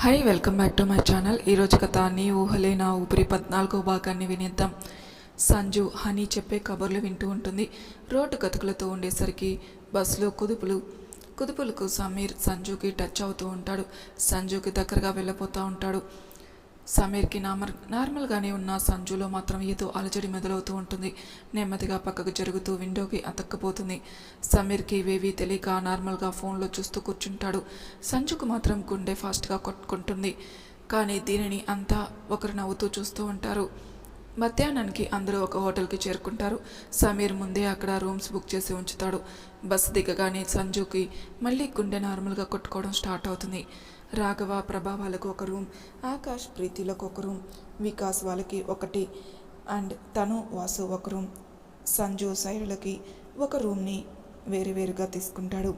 Hi welcome back to my channel ఈరోజు కథ నీ ఊహలే నా ఊపిరి. పద్నాలుగో భాగాన్ని వినేద్దాం. సంజు హనీ చెప్పే కబుర్లు వింటూ ఉంటుంది. రోడ్డు కతుకులతో ఉండేసరికి బస్సులో కుదుపులు. కుదుపులకు సమీర్ సంజుకి టచ్ అవుతూ ఉంటాడు. సంజుకి దగ్గరగా వెళ్ళిపోతూ ఉంటాడు. సమీర్కి నార్మల్ నార్మల్గానే ఉన్న సంజులో మాత్రం ఏదో అలజడి మొదలవుతూ ఉంటుంది. నెమ్మదిగా పక్కకు జరుగుతూ విండోకి అతక్కపోతుంది. సమీర్కి ఇవేవి తెలియక నార్మల్గా ఫోన్లో చూస్తూ కూర్చుంటాడు. సంజుకు మాత్రం గుండె ఫాస్ట్గా కొట్టుకుంటుంది. కానీ దీనిని అంతా ఒకరు నవ్వుతూ చూస్తూ ఉంటారు. మధ్యాహ్నానికి అందరూ ఒక హోటల్కి చేరుకుంటారు. సమీర్ ముందే అక్కడ రూమ్స్ బుక్ చేసి ఉంచుతాడు. బస్సు దిగగానే సంజుకి మళ్ళీ గుండె నార్మల్గా కొట్టుకోవడం స్టార్ట్ అవుతుంది. రాఘవ ప్రభా వాళ్ళకు ఒక రూమ్ ఆకాష్ ప్రీతిలకు ఒక రూమ్ వికాస్ వాళ్ళకి ఒకటి అండ్ తను వాసు ఒక రూమ్. సంజు శైలులకి ఒక రూమ్ని వేరు వేరుగా తీసుకుంటాడు.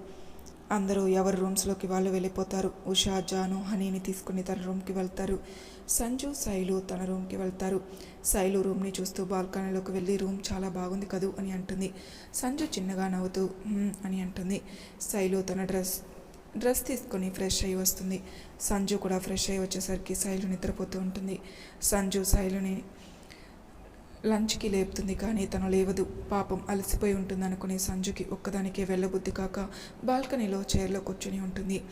అందరూ ఎవరి రూమ్స్లోకి వాళ్ళు వెళ్ళిపోతారు? ఉషా జాను హనీని తీసుకుని తన రూమ్కి వెళ్తారు. సంజు శైలు తన రూమ్కి వెళ్తారు. శైలు రూమ్ని చూస్తూ బాల్కనీలోకి వెళ్ళి రూమ్ చాలా బాగుంది కదూ అని అంటుంది. సంజు చిన్నగా నవ్వుతూ అని అంటుంది. శైలు తన డ్రెస్ డ్రెస్ తీసుకొని ఫ్రెష్ అయ్యి వస్తుంది. సంజు కూడా ఫ్రెష్ అయ్యి వచ్చేసరికి శైలు నిద్రపోతూ ఉంటుంది. సంజు శైలుని లంచ్కి లేపుతుంది కానీ తను లేవదు. పాపం అలసిపోయి ఉంటుంది అనుకుని సంజుకి ఒక్కదానికే వెళ్ళబుద్ధి కాక బాల్కనీలో చైర్లో కూర్చుని ఉంటుంది.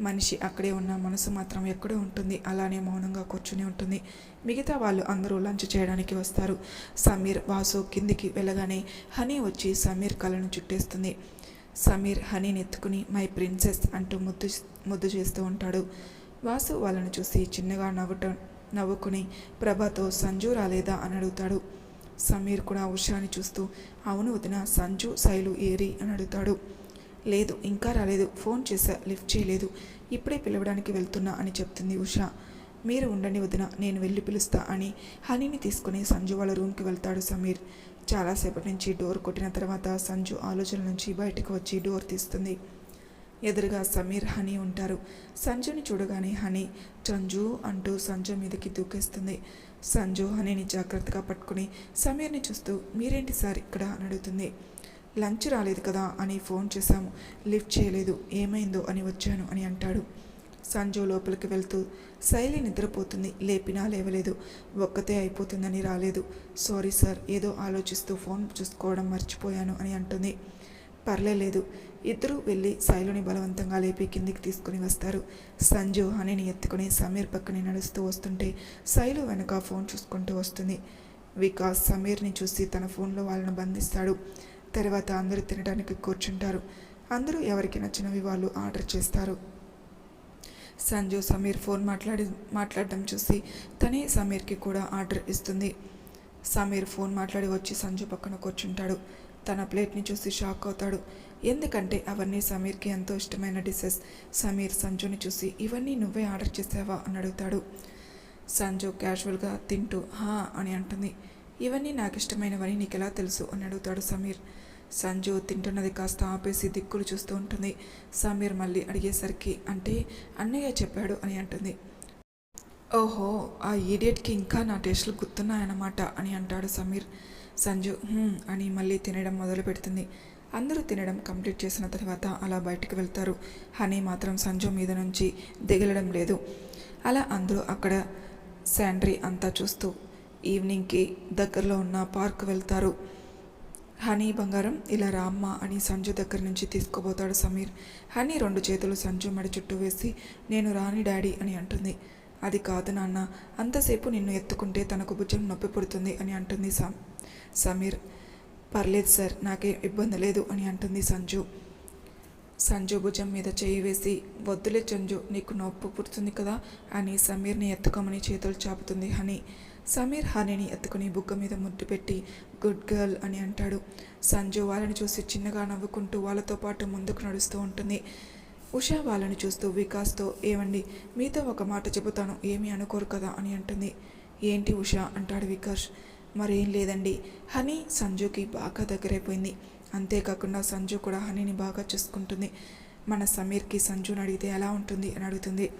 మనిషి అక్కడే ఉన్న మనసు మాత్రం ఎక్కడో ఉంటుంది. అలానే మౌనంగా కూర్చుని ఉంటుంది. మిగతా వాళ్ళు అందరూ లంచ్ చేయడానికి వస్తారు. సమీర్ వాసు కిందికి వెళ్ళగానే హనీ వచ్చి సమీర్ కళ్ళను చుట్టేస్తుంది. సమీర్ హనీని ఎత్తుకుని మై ప్రిన్సెస్ అంటూ ముద్దు ముద్దు చేస్తూ ఉంటాడు. వాసు వాళ్ళని చూసి చిన్నగా నవ్వటం నవ్వుకుని ప్రభతో సంజు రాలేదా? అని అడుగుతాడు. సమీర్ కూడా ఉషాని చూస్తూ అవును వదిన సంజు శైలు ఏరి అని అడుగుతాడు. లేదు ఇంకా రాలేదు. ఫోన్ చేశా లిఫ్ట్ చేయలేదు. ఇప్పుడే పిలవడానికి వెళ్తున్నా అని చెప్తుంది ఉష. మీరు ఉండండి వదిన నేను వెళ్ళి పిలుస్తా అని హనీని తీసుకుని సంజు వాళ్ళ రూమ్కి వెళ్తాడు సమీర్. చాలాసేపటి నుంచి డోర్ కొట్టిన తర్వాత సంజు ఆలోచన నుంచి బయటకు వచ్చి డోర్ తీస్తుంది. ఎదురుగా సమీర్ హనీ ఉంటారు. సంజుని చూడగానే హనీ చంజు అంటూ సంజు మీదకి దూకేస్తుంది. సంజు హనీని జాగ్రత్తగా పట్టుకుని సమీర్ని చూస్తూ మీరేంటి సార్ ఇక్కడ? అని అడుగుతుంది. లంచ్ రాలేదు కదా అని ఫోన్ చేశాము. లిఫ్ట్ చేయలేదు. ఏమైందో అని వచ్చాను అని అంటాడు. సంజు లోపలికి వెళ్తూ శైలి నిద్రపోతుంది లేపినా లేవలేదు ఒక్కతే అయిపోతుందని రాలేదు. సారీ సార్ ఏదో ఆలోచిస్తూ ఫోన్ చూసుకోవడం మర్చిపోయాను అని అంటుంది. పర్లేదు ఇద్దరూ వెళ్ళి శైలుని బలవంతంగా లేపి కిందికి తీసుకుని వస్తారు. సంజు హనీని ఎత్తుకుని సమీర్ పక్కనే నడుస్తూ వస్తుంటే శైలు వెనక ఫోన్ చూసుకుంటూ వస్తుంది. వికాస్ సమీర్ని చూసి తన ఫోన్లో వాళ్ళను బంధిస్తాడు. తర్వాత అందరూ తినడానికి కూర్చుంటారు. అందరూ ఎవరికి నచ్చినవి వాళ్ళు ఆర్డర్ చేస్తారు. సంజు సమీర్ ఫోన్ మాట్లాడి మాట్లాడడం చూసి తనే సమీర్కి కూడా ఆర్డర్ ఇస్తుంది. సమీర్ ఫోన్ మాట్లాడి వచ్చి సంజు పక్కన కూర్చుంటాడు. తన ప్లేట్ని చూసి షాక్ అవుతాడు. ఎందుకంటే అవన్నీ సమీర్కి ఎంతో ఇష్టమైన డిషెస్. సమీర్ సంజుని చూసి ఇవన్నీ నువ్వే ఆర్డర్ చేసావా? అని అడుగుతాడు. సంజు క్యాజువల్గా తింటూ హా అని అంటుంది. ఇవన్నీ నాకు ఇష్టమైనవని నీకు ఎలా తెలుసు? అని అడుగుతాడు సమీర్. సంజు తింటున్నది కాస్త ఆపేసి దిక్కులు చూస్తూ ఉంటుంది. సమీర్ మళ్ళీ అడిగేసరికి అంటే అన్నయ్య చెప్పాడు అని అంటుంది. ఓహో ఆ ఈడియట్కి ఇంకా నా టేస్టులు గుర్తున్నాయన్నమాట అని అంటాడు సమీర్. సంజు అని మళ్ళీ తినడం మొదలు పెడుతుంది. అందరూ తినడం కంప్లీట్ చేసిన తర్వాత అలా బయటికి వెళ్తారు. హనీ మాత్రం సంజు మీద నుంచి దిగలడం లేదు. అలా అందరూ అక్కడ శాండ్రీ అంతా చూస్తూ ఈవినింగ్కి దగ్గరలో ఉన్న పార్క్ వెళ్తారు. హనీ బంగారం ఇలా రామ్మ అని సంజు దగ్గర నుంచి తీసుకోబోతాడు సమీర్. హనీ రెండు చేతులు సంజు మడి చుట్టూ వేసి నేను రాని డాడీ అని అంటుంది. అది కాదు నాన్న అంతసేపు నిన్ను ఎత్తుకుంటే తనకు భుజం నొప్పి పుడుతుంది అని అంటుంది సమ్ సమీర్. పర్లేదు సార్ నాకే ఇబ్బంది లేదు అని అంటుంది సంజు. సంజు భుజం మీద చేయి వేసి వద్దులే చంజు నీకు నొప్పి పుడుతుంది కదా అని సమీర్ని ఎత్తుకోమని చేతులు చాపుతుంది హనీ. సమీర్ హనీని ఎత్తుకుని బుగ్గ మీద ముద్దు పెట్టి గుడ్ గర్ల్ అని అంటాడు. సంజు వాళ్ళని చూసి చిన్నగా నవ్వుకుంటూ వాళ్ళతో పాటు ముందుకు నడుస్తూ ఉంటుంది. ఉషా వాళ్ళని చూస్తూ వికాస్తో ఏమండి మీతో ఒక మాట చెబుతాను ఏమీ అనుకోరు కదా అని అంటుంది. ఏంటి ఉషా? అంటాడు వికాష్. మరేం లేదండి హనీ సంజుకి బాగా దగ్గరైపోయింది. అంతేకాకుండా సంజు కూడా హనీని బాగా చూసుకుంటుంది. మన సమీర్కి సంజుని అడిగితే ఎలా ఉంటుంది? అని అడుగుతుంది.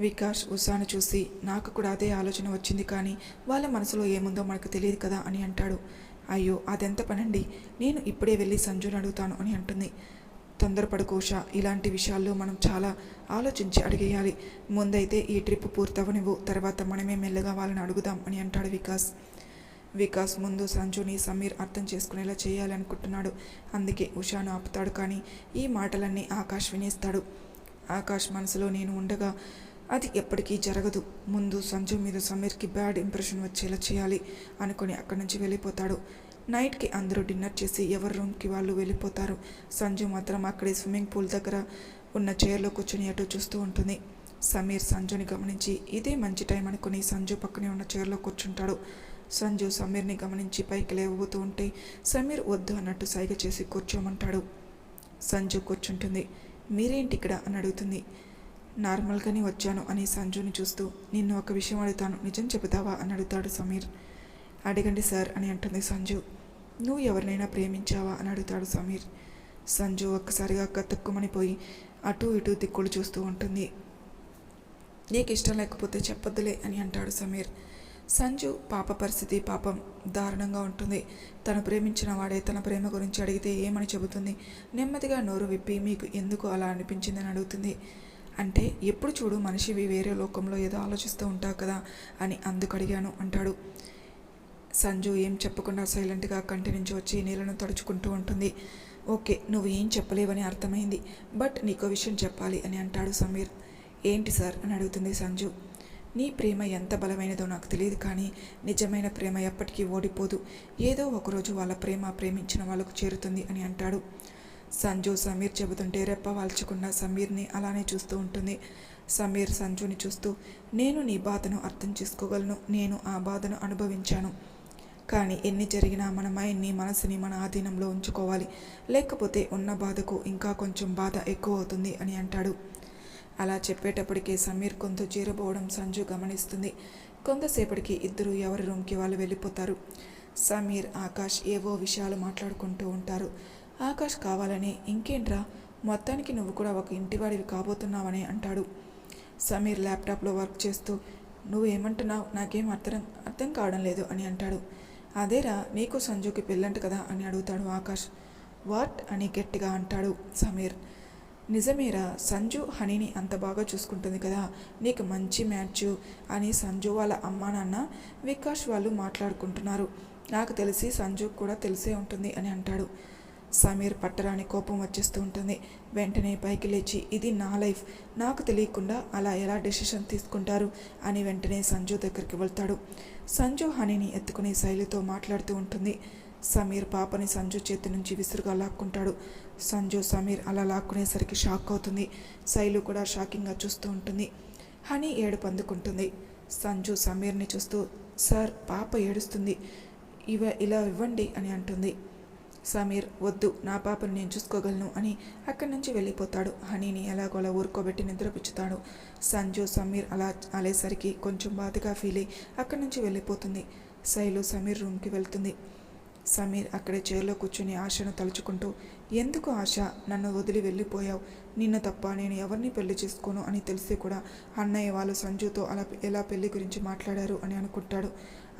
వికాష్ ఉషాను చూసి నాకు కూడా అదే ఆలోచన వచ్చింది కానీ వాళ్ళ మనసులో ఏముందో మనకు తెలియదు కదా అని అంటాడు. అయ్యో అదెంత పనండి? నేను ఇప్పుడే వెళ్ళి సంజుని అడుగుతాను అని అంటుంది. తొందరపడకు ఉషా ఇలాంటి విషయాల్లో మనం చాలా ఆలోచించి అడిగేయాలి. ముందైతే ఈ ట్రిప్ పూర్తవనివ్వు తర్వాత మనమే మెల్లగా వాళ్ళని అడుగుదాం అని అంటాడు వికాస్ వికాస్ ముందు సంజుని సమీర్ అర్థం చేసుకునేలా చేయాలనుకుంటున్నాడు. అందుకే ఉషాను ఆపుతాడు కానీ ఈ మాటలన్నీ ఆకాష్ వినేస్తాడు. ఆకాష్ మనసులో నేను ఉండగా అది ఎప్పటికీ జరగదు. ముందు సంజు మీద సమీర్కి బ్యాడ్ ఇంప్రెషన్ వచ్చేలా చేయాలి అనుకుని అక్కడి నుంచి వెళ్ళిపోతాడు. నైట్కి అందరూ డిన్నర్ చేసి ఎవరి రూమ్కి వాళ్ళు వెళ్ళిపోతారు. సంజు మాత్రం అక్కడే స్విమ్మింగ్ పూల్ దగ్గర ఉన్న చైర్లో కూర్చొని అటు చూస్తూ ఉంటుంది. సమీర్ సంజుని గమనించి ఇదే మంచి టైం అనుకుని సంజు పక్కనే ఉన్న చైర్లో కూర్చుంటాడు. సంజు సమీర్ని గమనించి పైకి లేవబోతూ ఉంటే సమీర్ వద్దు అన్నట్టు సైగ చేసి కూర్చోమంటాడు. సంజు కూర్చుంటుంది. మీరేంటి ఇక్కడ? అని అడుగుతుంది. నార్మల్గానే వచ్చాను అని సంజుని చూస్తూ నిన్ను ఒక విషయం అడుగుతాను. నిజం చెబుతావా? అని అడుగుతాడు సమీర్. అడగండి సార్ అని అంటుంది సంజు. నువ్వు ఎవరినైనా ప్రేమించావా? అని అడుగుతాడు సమీర్. సంజు ఒక్కసారిగా కతుక్కుమనిపోయి అటు ఇటు దిక్కులు చూస్తూ ఉంటుంది. నీకు ఇష్టం లేకపోతే చెప్పొద్దులే అని అంటాడు సమీర్. సంజు పాప పరిస్థితి పాపం దారుణంగా ఉంటుంది. తను ప్రేమించిన వాడే తన ప్రేమ గురించి అడిగితే ఏమని చెబుతుంది? నెమ్మదిగా నోరు విప్పి మీకు ఎందుకు అలా అనిపించిందని అడుగుతుంది. అంటే ఎప్పుడు చూడు మనిషివి వేరే లోకంలో ఏదో ఆలోచిస్తూ ఉంటావు కదా అని అందుకు అడిగాను. అంటాడు. సంజు ఏం చెప్పకుండా సైలెంట్గా కంటి నుంచి వచ్చి నీళ్ళను తడుచుకుంటూ ఉంటుంది. ఓకే నువ్వు ఏం చెప్పలేవని అర్థమైంది. బట్ నీకో విషయం చెప్పాలి అని అంటాడు సమీర్. ఏంటి సార్ అని అడుగుతుంది సంజు. నీ ప్రేమ ఎంత బలమైనదో నాకు తెలియదు కానీ నిజమైన ప్రేమ ఎప్పటికీ ఓడిపోదు. ఏదో ఒకరోజు వాళ్ళ ప్రేమ ప్రేమించిన వాళ్ళకు చేరుతుంది అని అంటాడు. సంజు సమీర్ చెబుతుంటే రెప్ప వాల్చకుండా సమీర్ని అలానే చూస్తూ ఉంటుంది. సమీర్ సంజుని చూస్తూ నేను నీ బాధను అర్థం చేసుకోగలను. నేను ఆ బాధను అనుభవించాను. కానీ ఎన్ని జరిగినా మన మైండ్ని మనసుని మన ఆధీనంలో ఉంచుకోవాలి. లేకపోతే ఉన్న బాధకు ఇంకా కొంచెం బాధ ఎక్కువ అవుతుంది అని అంటాడు. అలా చెప్పేటప్పటికే సమీర్ కొంత చేరబోవడం సంజు గమనిస్తుంది. కొంతసేపటికి ఇద్దరు ఎవరి రూమ్కి వాళ్ళు వెళ్ళిపోతారు. సమీర్ ఆకాష్ ఏవో విషయాలు మాట్లాడుకుంటూ ఉంటారు. ఆకాష్ కావాలని ఇంకేంట్రా? మొత్తానికి నువ్వు కూడా ఒక ఇంటివాడివి కాబోతున్నావని అంటాడు. సమీర్ ల్యాప్టాప్లో వర్క్ చేస్తూ నువ్వు ఏమంటున్నావు? నాకేం అర్థం అర్థం కావడం లేదు అని అంటాడు. అదేరా నీకు సంజుకి పెళ్ళంట కదా అని అడుగుతాడు ఆకాష్. వాట్? అని గట్టిగా అంటాడు సమీర్. నిజమేరా సంజు హనీని అంత బాగా చూసుకుంటుంది కదా నీకు మంచి మ్యాచ్ అని సంజు వాళ్ళ అమ్మా నాన్న వికాష్ వాళ్ళు మాట్లాడుకుంటున్నారు. నాకు తెలిసి సంజు కూడా తెలిసే ఉంటుంది అని అంటాడు. సమీర్ పట్టరాని కోపం వచ్చేస్తూ ఉంటుంది. వెంటనే పైకి లేచి ఇది నా లైఫ్. నాకు తెలియకుండా అలా ఎలా డెసిషన్ తీసుకుంటారు? అని వెంటనే సంజు దగ్గరికి వెళ్తాడు. సంజు హనీని ఎత్తుకుని శైలితో మాట్లాడుతూ ఉంటుంది. సమీర్ పాపని సంజు చేతి నుంచి విసురుగా లాక్కుంటాడు. సంజు సమీర్ అలా లాక్కునేసరికి షాక్ అవుతుంది. శైలు కూడా షాకింగ్గా చూస్తూ ఉంటుంది. హనీ ఏడుపు అందుకుంటుంది. సంజు సమీర్ని చూస్తూ సార్ పాప ఏడుస్తుంది. ఇవ ఇలా ఇవ్వండి అని అంటుంది. సమీర్ వద్దు నా పాపను నేను చూసుకోగలను అని అక్కడి నుంచి వెళ్ళిపోతాడు. హనీని ఎలాగోలా ఊరుకోబెట్టి నిద్రపుచ్చుతాడు. సంజు సమీర్ అలా అలేసరికి కొంచెం బాధగా ఫీల్ అయ్యి అక్కడి నుంచి వెళ్ళిపోతుంది. శైలు సమీర్ రూమ్కి వెళ్తుంది. సమీర్ అక్కడే చైర్లో కూర్చుని ఆశను తలుచుకుంటూ ఎందుకు ఆశ? నన్ను వదిలి వెళ్ళిపోయావు. నిన్ను తప్ప నేను ఎవరిని పెళ్ళి చేసుకోను అని తెలిసి కూడా అన్నయ్య వాళ్ళు సంజుతో అలా ఎలా పెళ్ళి గురించి మాట్లాడారు అని అనుకుంటాడు.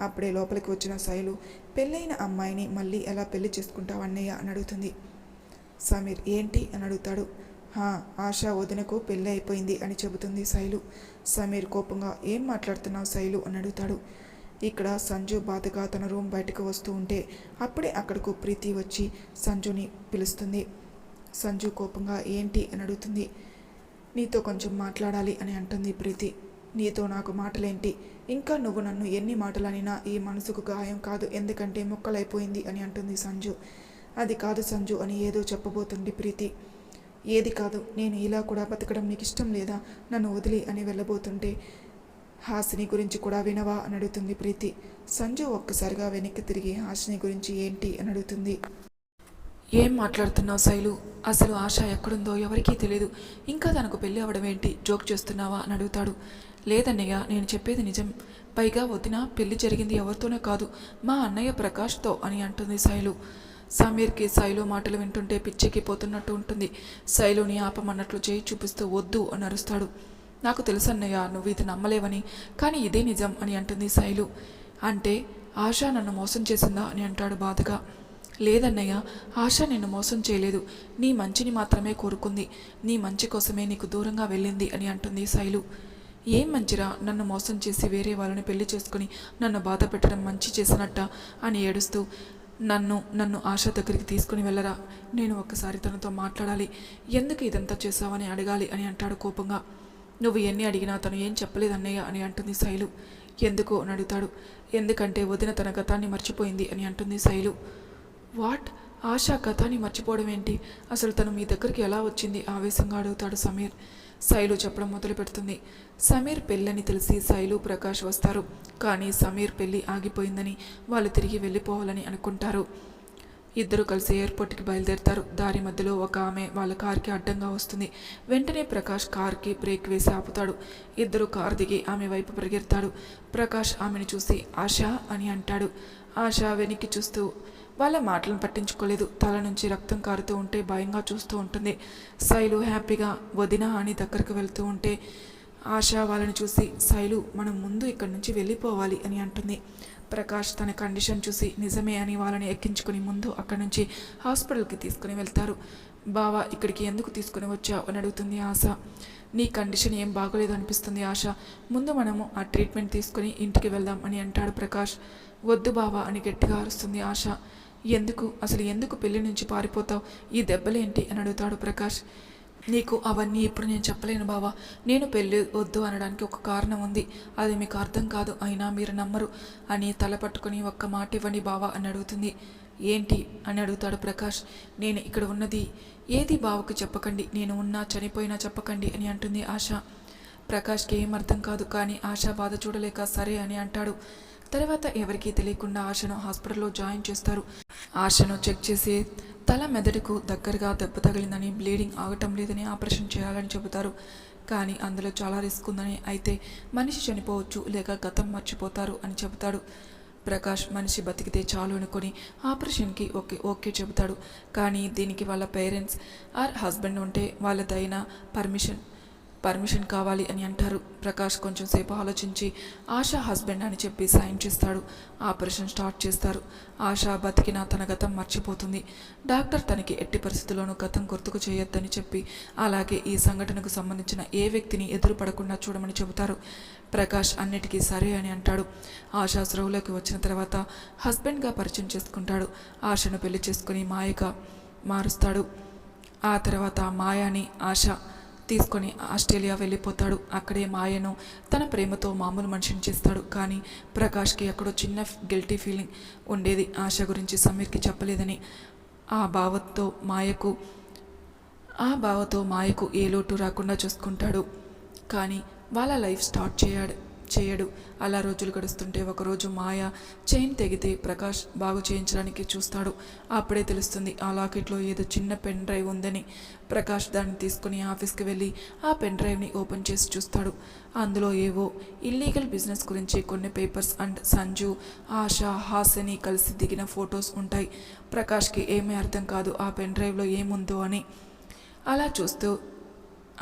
అప్పుడే లోపలికి వచ్చిన శైలు పెళ్ళైన అమ్మాయిని మళ్ళీ ఎలా పెళ్ళి చేసుకుంటావు అన్నయ్య? అని అడుగుతుంది. సమీర్ ఏంటి? అని అడుగుతాడు. హా ఆశ వదినకు పెళ్ళి అయిపోయింది అని చెబుతుంది శైలు సమీర్ కోపంగా ఏం మాట్లాడుతున్నావు శైలు అని అడుగుతాడు. ఇక్కడ సంజు బాధగా తన రూమ్ బయటకు వస్తూ ఉంటే అప్పుడే అక్కడకు ప్రీతి వచ్చి సంజుని పిలుస్తుంది. సంజు కోపంగా ఏంటి? అని అడుగుతుంది. నీతో కొంచెం మాట్లాడాలి అని అంటుంది ప్రీతి. నీతో నాకు మాటలేంటి? ఇంకా నువ్వు నన్ను ఎన్ని మాటలనినా ఈ మనసుకు గాయం కాదు. ఎందుకంటే ముక్కలైపోయింది అని అంటుంది సంజు. అది కాదు సంజు అని ఏదో చెప్పబోతుంది ప్రీతి. ఏది కాదు నేను ఇలా కూడా బతకడం నీకు ఇష్టం లేదా? నన్ను వదిలి అని వెళ్ళబోతుంటే హాసిని గురించి కూడా వినవా అని అడుగుతుంది ప్రీతి. సంజు ఒక్కసారిగా వెనక్కి తిరిగి హాసిని గురించి ఏంటి అని అడుగుతుంది. ఏం మాట్లాడుతున్నావు శైలు? అసలు ఆశ ఎక్కడుందో ఎవరికీ తెలియదు ఇంకా తనకు పెళ్ళి అవ్వడం ఏంటి జోక్ చేస్తున్నావా అని అడుగుతాడు. లేదన్నయ్య నేను చెప్పేది నిజం. పైగా వదిన పెళ్ళి జరిగింది ఎవరితోనే కాదు మా అన్నయ్య ప్రకాష్తో అని అంటుంది శైలు. సమీర్కి శైలు మాటలు వింటుంటే పిచ్చికి పోతున్నట్టు ఉంటుంది. శైలుని ఆపమన్నట్లు చేయి చూపిస్తూ వద్దు అని అరుస్తాడు. నాకు తెలుసన్నయ్య నువ్వు ఇది నమ్మలేవని కానీ ఇదే నిజం అని అంటుంది శైలు. అంటే ఆశ నన్ను మోసం చేసిందా అని అంటాడు బాధగా. లేదన్నయ్య ఆశ నిన్ను మోసం చేయలేదు. నీ మంచిని మాత్రమే కోరుకుంది. నీ మంచి కోసమే నీకు దూరంగా వెళ్ళింది అని అంటుంది శైలు. ఏం మంచిరా? నన్ను మోసం చేసి వేరే వాళ్ళని పెళ్ళి చేసుకుని నన్ను బాధ పెట్టడం మంచి చేసినట్ట అని ఏడుస్తూ నన్ను నన్ను ఆశ దగ్గరికి తీసుకుని వెళ్ళరా? నేను ఒక్కసారి తనతో మాట్లాడాలి. ఎందుకు ఇదంతా చేశావని అడగాలి అని అంటాడు కోపంగా. నువ్వు ఎన్ని అడిగినా తను ఏం చెప్పలేదు అన్నయ్య అని అంటుంది శైలు. ఎందుకు అని అడుగుతాడు. ఎందుకంటే వదిన తన గతాన్ని మర్చిపోయింది అని అంటుంది శైలు. వాట్? ఆశ కథని మర్చిపోవడం ఏంటి? అసలు తను మీ దగ్గరికి ఎలా వచ్చింది? ఆవేశంగా అడుగుతాడు సమీర్. శైలు చెప్పడం మొదలు పెడుతుంది. సమీర్ పెళ్ళని తెలిసి శైలు ప్రకాష్ వస్తారు. కానీ సమీర్ పెళ్ళి ఆగిపోయిందని వాళ్ళు తిరిగి వెళ్ళిపోవాలని అనుకుంటారు. ఇద్దరు కలిసి ఎయిర్పోర్ట్కి బయలుదేరుతారు. దారి మధ్యలో ఒక ఆమె వాళ్ళ కార్కి అడ్డంగా వస్తుంది. వెంటనే ప్రకాష్ కార్కి బ్రేక్ వేసి ఆపుతాడు. ఇద్దరు కార్ దిగి ఆమె వైపు పరిగెడతాడు ప్రకాష్ ఆమెను చూసి ఆశ అని అంటాడు. ఆశ వెనక్కి చూస్తూ వాళ్ళ మాటలను పట్టించుకోలేదు. తల నుంచి రక్తం కారుతూ ఉంటే భయంగా చూస్తూ ఉంటుంది. శైలు హ్యాపీగా వదిన అని దగ్గరకు వెళ్తూ ఉంటే ఆశ వాళ్ళని చూసి శైలు మనం ముందు ఇక్కడి నుంచి వెళ్ళిపోవాలి అని అంటుంది. ప్రకాష్ తన కండిషన్ చూసి నిజమే అని వాళ్ళని ఎక్కించుకుని ముందు అక్కడి నుంచి హాస్పిటల్కి తీసుకుని వెళ్తారు. బావా ఇక్కడికి ఎందుకు తీసుకుని వచ్చావు? అని అడుగుతుంది ఆశ. నీ కండిషన్ ఏం బాగోలేదు అనిపిస్తుంది ఆశ. ముందు మనము ఆ ట్రీట్మెంట్ తీసుకుని ఇంటికి వెళ్దాం అని అంటాడు ప్రకాష్. వద్దు బావా అని గట్టిగా అరుస్తుంది ఆశ. ఎందుకు? అసలు ఎందుకు పెళ్ళి నుంచి పారిపోతావు? ఈ దెబ్బలేంటి? అని అడుగుతాడు ప్రకాష్. నీకు అవన్నీ ఇప్పుడు నేను చెప్పలేను బావా. నేను పెళ్ళి వద్దు అనడానికి ఒక కారణం ఉంది. అది మీకు అర్థం కాదు. అయినా మీరు నమ్మరు. అని తల పట్టుకుని ఒక్క మాట ఇవ్వండి బావా అని అడుగుతుంది. ఏంటి? అని అడుగుతాడు ప్రకాష్. నేను ఇక్కడ ఉన్నది ఏది బావకు చెప్పకండి. నేను ఉన్నా చనిపోయినా చెప్పకండి అని అంటుంది ఆశ. ప్రకాష్కి ఏం అర్థం కాదు. కానీ ఆశ బాధ చూడలేక సరే అని అంటాడు. తర్వాత ఎవరికీ తెలియకుండా ఆశను హాస్పిటల్లో జాయిన్ చేస్తారు. ఆశను చెక్ చేసి తల మెదడుకు దగ్గరగా దెబ్బ తగిలిందని బ్లీడింగ్ ఆగటం లేదని ఆపరేషన్ చేయాలని చెబుతారు. కానీ అందులో చాలా రిస్క్ ఉందని అయితే మనిషి చనిపోవచ్చు లేక గతం మర్చిపోతారు అని చెబుతాడు. ప్రకాష్ మనిషి బతికితే చాలు అనుకొని ఆపరేషన్కి ఓకే ఓకే చెబుతాడు. కానీ దీనికి వాళ్ళ పేరెంట్స్ ఆర్ హస్బెండ్ ఉంటే వాళ్ళదైన పర్మిషన్ పర్మిషన్ కావాలి అని అంటారు. ప్రకాష్ కొంచెం సేపు ఆలోచించి ఆశా హస్బెండ్ అని చెప్పి సైన్ చేస్తాడు. ఆపరేషన్ స్టార్ట్ చేస్తారు. ఆశా బతికిన తన గతం మర్చిపోతుంది. డాక్టర్ తనకి ఎట్టి పరిస్థితుల్లోనూ గతం గుర్తుకు చేయొద్దని చెప్పి అలాగే ఈ సంఘటనకు సంబంధించిన ఏ వ్యక్తిని ఎదురుపడకుండా చూడమని చెబుతారు. ప్రకాష్ అన్నిటికీ సరే అని అంటాడు. ఆశా స్రవులోకి వచ్చిన తర్వాత హస్బెండ్గా పరిచయం చేసుకుంటాడు. ఆశను పెళ్ళి చేసుకుని మాయగా మారుస్తాడు. ఆ తర్వాత మాయాని ఆశ తీసుకొని ఆస్ట్రేలియా వెళ్ళిపోతాడు. అక్కడే మాయను తన ప్రేమతో మామూలు మనిషిని చేస్తాడు. కానీ ప్రకాష్కి అక్కడో చిన్న గిల్టీ ఫీలింగ్ ఉండేది. ఆశ గురించి సమీర్కి చెప్పలేదని. ఆ భావంతో మాయకు ఆ భావతో మాయకు ఏ లోటు రాకుండా చూసుకుంటాడు. కానీ వాళ్ళ లైఫ్ స్టార్ట్ చేయాడు. చేయడు. అలా రోజులు గడుస్తుంటే ఒకరోజు మాయ చైన్ తెగితే ప్రకాష్ బాగు చేయించడానికి చూస్తాడు. అప్పుడే తెలుస్తుంది ఆ లాకెట్లో ఏదో చిన్న పెన్ డ్రైవ్ ఉందని. ప్రకాష్ దాన్ని తీసుకుని ఆఫీస్కి వెళ్ళి ఆ పెన్ డ్రైవ్ని ఓపెన్ చేసి చూస్తాడు. అందులో ఏవో ఇల్లీగల్ బిజినెస్ గురించి కొన్ని పేపర్స్ అండ్ సంజు ఆశ హాసని కలిసి దిగిన ఫొటోస్ ఉంటాయి. ప్రకాష్కి ఏమీ అర్థం కాదు ఆ పెన్ డ్రైవ్లో ఏముందో అని. అలా చూస్తూ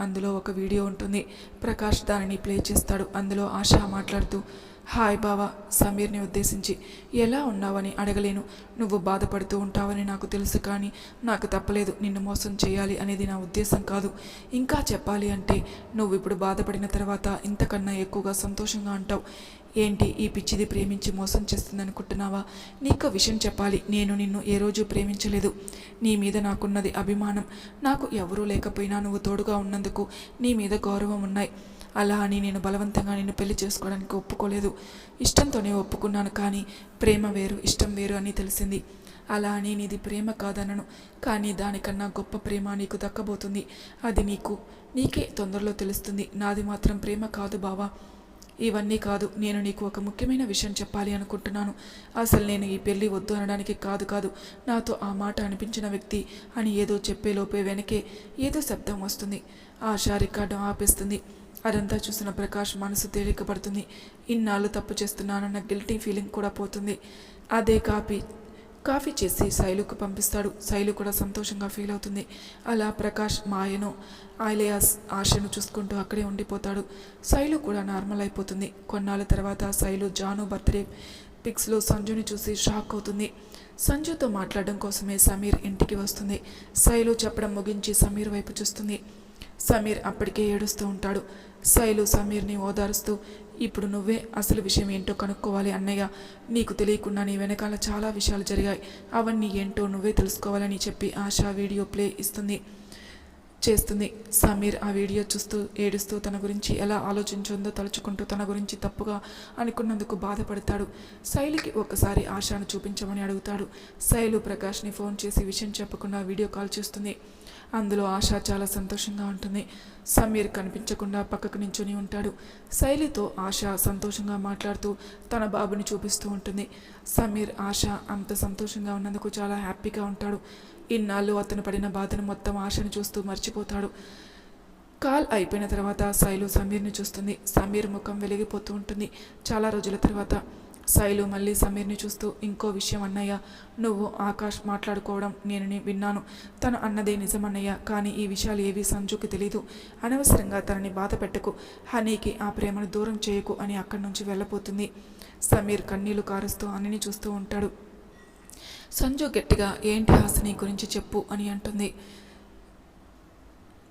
అందులో ఒక వీడియో ఉంటుంది. ప్రకాష్ దానిని ప్లే చేస్తాడు. అందులో ఆశ మాట్లాడుతూ హాయ్ బావా సమీర్ని ఉద్దేశించి ఎలా ఉన్నావని అడగలేను. నువ్వు బాధపడుతూ ఉంటావని నాకు తెలుసు కానీ నాకు తప్పలేదు. నిన్ను మోసం చేయాలి అనేది నా ఉద్దేశం కాదు. ఇంకా చెప్పాలి అంటే నువ్వు ఇప్పుడు బాధపడిన తర్వాత ఇంతకన్నా ఎక్కువగా సంతోషంగా అంటావు ఏంటి ఈ పిచ్చిది ప్రేమించి మోసం చేస్తుందనుకుంటున్నావా? నీకు విషయం చెప్పాలి. నేను నిన్ను ఏ రోజు ప్రేమించలేదు. నీ మీద నాకున్నది అభిమానం. నాకు ఎవరూ లేకపోయినా నువ్వు తోడుగా ఉన్నందుకు నీ మీద గౌరవం ఉన్నాయి. అలా అని నేను బలవంతంగా నిన్ను పెళ్ళి చేసుకోవడానికి ఒప్పుకోలేదు. ఇష్టంతోనే ఒప్పుకున్నాను కానీ ప్రేమ వేరు ఇష్టం వేరు అని తెలిసింది. అలా అని నీది ప్రేమ కాదనను. కానీ దానికన్నా గొప్ప ప్రేమ నీకు దక్కబోతుంది. అది నీకు నీకే తొందరలో తెలుస్తుంది. నాది మాత్రం ప్రేమ కాదు బావా. ఇవన్నీ కాదు నేను నీకు ఒక ముఖ్యమైన విషయం చెప్పాలి అనుకుంటున్నాను. అసలు నేను ఈ పెళ్ళి వద్దు అనడానికి కాదు కాదు నాతో ఆ మాట అనిపించిన వ్యక్తి అని ఏదో చెప్పేలోపే వెనకే ఏదో శబ్దం వస్తుంది. ఆశ రికార్డు ఆపేస్తుంది. అదంతా చూసిన ప్రకాష్ మనసు తేలికపడుతుంది. ఇన్నాళ్ళు తప్పు చేస్తున్నానన్న గిల్టీ ఫీలింగ్ కూడా పోతుంది. అదే కాపీ కాఫీ చేసి శైలుకు పంపిస్తాడు. శైలు కూడా సంతోషంగా ఫీల్ అవుతుంది. అలా ప్రకాష్ మాయను ఆలియాస్ ఆశను చూసుకుంటూ అక్కడే ఉండిపోతాడు. శైలు కూడా నార్మల్ అయిపోతుంది. కొన్నాళ్ళ తర్వాత శైలు జాను బర్త్డే పిక్స్లో సంజుని చూసి షాక్ అవుతుంది. సంజుతో మాట్లాడడం కోసమే సమీర్ ఇంటికి వస్తుంది. శైలు చెప్పడం ముగించి సమీర్ వైపు చూస్తుంది. సమీర్ అప్పటికే ఏడుస్తూ ఉంటాడు. శైలు సమీర్ని ఓదారుస్తూ ఇప్పుడు నువ్వే అసలు విషయం ఏంటో కనుక్కోవాలి అన్నయ్య. నీకు తెలియకుండా నీ వెనకాల చాలా విషయాలు జరిగాయి. అవన్నీ ఏంటో నువ్వే తెలుసుకోవాలని చెప్పి ఆశ వీడియో ప్లే ఇస్తుంది చేస్తుంది. సమీర్ ఆ వీడియో చూస్తూ ఏడుస్తూ తన గురించి ఎలా ఆలోచించుందో తలుచుకుంటూ తన గురించి తప్పుగా అనుకున్నందుకు బాధపడతాడు. శైలికి ఒకసారి ఆశాను చూపించమని అడుగుతాడు. శైలు ప్రకాష్ని ఫోన్ చేసి విషయం చెప్పకుండా వీడియో కాల్ చేస్తుంది. అందులో ఆశ చాలా సంతోషంగా ఉంటుంది. సమీర్ కనిపించకుండా పక్కకు నించుని ఉంటాడు. శైలితో ఆశ సంతోషంగా మాట్లాడుతూ తన బాబుని చూపిస్తూ ఉంటుంది. సమీర్ ఆశ అంత సంతోషంగా ఉన్నందుకు చాలా హ్యాపీగా ఉంటాడు. ఇన్నాళ్ళు అతను పడిన బాధను మొత్తం ఆశను చూస్తూ మర్చిపోతాడు. కాల్ అయిపోయిన తర్వాత శైలు సమీర్ని చూస్తుంది. సమీర్ ముఖం వెలిగిపోతూ ఉంటుంది. చాలా రోజుల తర్వాత శైలు మళ్ళీ సమీర్ని చూస్తూ ఇంకో విషయం అన్నయ్య నువ్వు ఆకాష్ మాట్లాడుకోవడం నేను విన్నాను. తను అన్నదే నిజమన్నయ్య కానీ ఈ విషయాలు ఏవి సంజుకి తెలీదు. అనవసరంగా తనని బాధ పెట్టకు. హనీకి ఆ ప్రేమను దూరం చేయకు అని అక్కడి నుంచి వెళ్ళపోతుంది సమీర్ కన్నీళ్ళు కారుస్తూ అన్నిని చూస్తూ ఉంటాడు. సంజు గట్టిగా ఏంటి హాసిని గురించి చెప్పు అని అంటుంది.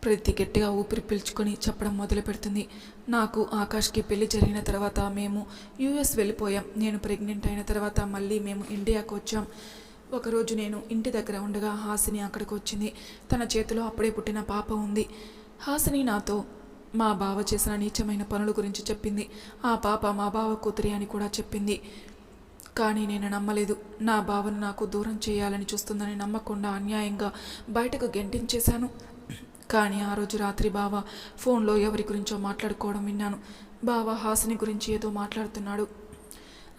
ప్రతి గట్టిగా ఊపిరి పీల్చుకొని చెప్పడం మొదలు పెడుతుంది. నాకు ఆకాష్కి పెళ్ళి జరిగిన తర్వాత మేము యూఎస్ వెళ్ళిపోయాం. నేను ప్రెగ్నెంట్ అయిన తర్వాత మళ్ళీ మేము ఇండియాకు వచ్చాం. ఒకరోజు నేను ఇంటి దగ్గర ఉండగా హాసిని అక్కడికి వచ్చింది. తన చేతిలో అప్పుడే పుట్టిన పాప ఉంది. హాసిని నాతో మా బావ చేసిన నీచమైన పనుల గురించి చెప్పింది. ఆ పాప మా బావ కూతురి అని కూడా చెప్పింది. కానీ నేను నమ్మలేదు. నా బావను నాకు దూరం చేయాలని చూస్తుందని నమ్మకుండా అన్యాయంగా బయటకు గెంటించేశాను. కానీ ఆ రోజు రాత్రి బావ ఫోన్లో ఎవరి గురించో మాట్లాడుకోవడం విన్నాను. బావ హాసిని గురించి ఏదో మాట్లాడుతున్నాడు.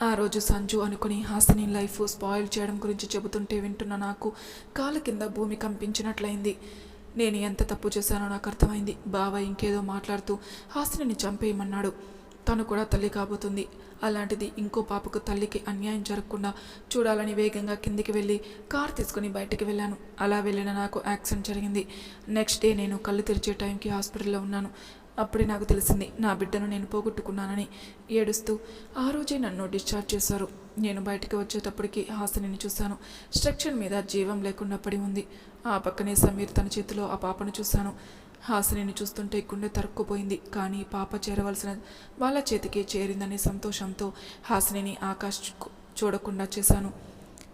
ఆ రోజు సంజు అనుకుని హాసిని లైఫ్ స్పాయిల్ చేయడం గురించి చెబుతుంటే వింటున్న నాకు కాలు కింద భూమి కంపించినట్లయింది. నేను ఎంత తప్పు చేశానో నాకు అర్థమైంది. బావ ఇంకేదో మాట్లాడుతూ హాసిని చంపేయమన్నాడు. తను కూడా తల్లి కాబోతుంది. అలాంటిది ఇంకో పాపకు తల్లికి అన్యాయం జరగకుండా చూడాలని వేగంగా కిందికి వెళ్ళి కార్ తీసుకుని బయటికి వెళ్ళాను. అలా వెళ్ళిన నాకు యాక్సిడెంట్ జరిగింది. నెక్స్ట్ డే నేను కళ్ళు తెరిచే టైంకి హాస్పిటల్లో ఉన్నాను. అప్పుడే నాకు తెలిసింది నా బిడ్డను నేను పోగొట్టుకున్నానని ఏడుస్తూ ఆ రోజే నన్ను డిశ్చార్జ్ చేశారు. నేను బయటికి వచ్చేటప్పటికి హాసినిని చూశాను. స్ట్రక్చర్ మీద జీవం లేకుండా పడి ఉంది. ఆ పక్కనే సమీర్ తన చేతిలో ఆ పాపను చూశాను. హాసినిని చూస్తుంటే గుండె తరుక్కుపోయింది. కానీ పాప చేరవలసిన వాళ్ళ చేతికి చేరిందనే సంతోషంతో హాసినిని ఆకాష్ చూడకుండా చేశాను.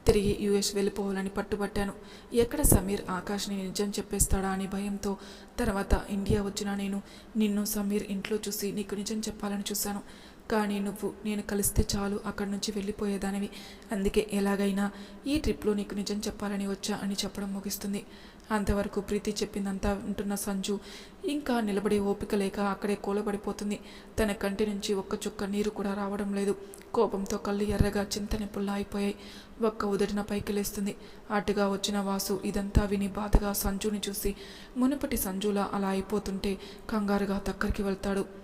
తిరిగి యుఎస్ వెళ్ళిపోవాలని పట్టుబట్టాను. ఎక్కడ సమీర్ ఆకాష్ని నిజం చెప్పేస్తాడా అని భయంతో తర్వాత ఇండియా వచ్చిన నేను నిన్ను సమీర్ ఇంట్లో చూసి నీకు నిజం చెప్పాలని చూశాను. కానీ నువ్వు నేను కలిస్తే చాలు అక్కడి నుంచి వెళ్ళిపోయేదానివి. అందుకే ఎలాగైనా ఈ ట్రిప్లో నీకు నిజం చెప్పాలని వచ్చా అని చెప్పడం ముగిస్తుంది. అంతవరకు ప్రీతి చెప్పిందంతా వింటున్న సంజు ఇంకా నిలబడే ఓపిక లేక అక్కడే కూలబడిపోతుంది. తన కంటి నుంచి ఒక్క చుక్క నీరు కూడా రావడం లేదు. కోపంతో కళ్ళు ఎర్రగా చింతనిప్పుల్లా అయిపోయాయి. ఒక్క ఉదడిన పైకి లేస్తుంది. అటుగా వచ్చిన వాసు ఇదంతా విని బాధగా సంజుని చూసి మునుపటి సంజులా అలా అయిపోతుంటే కంగారుగా దగ్గరికి వెళ్తాడు.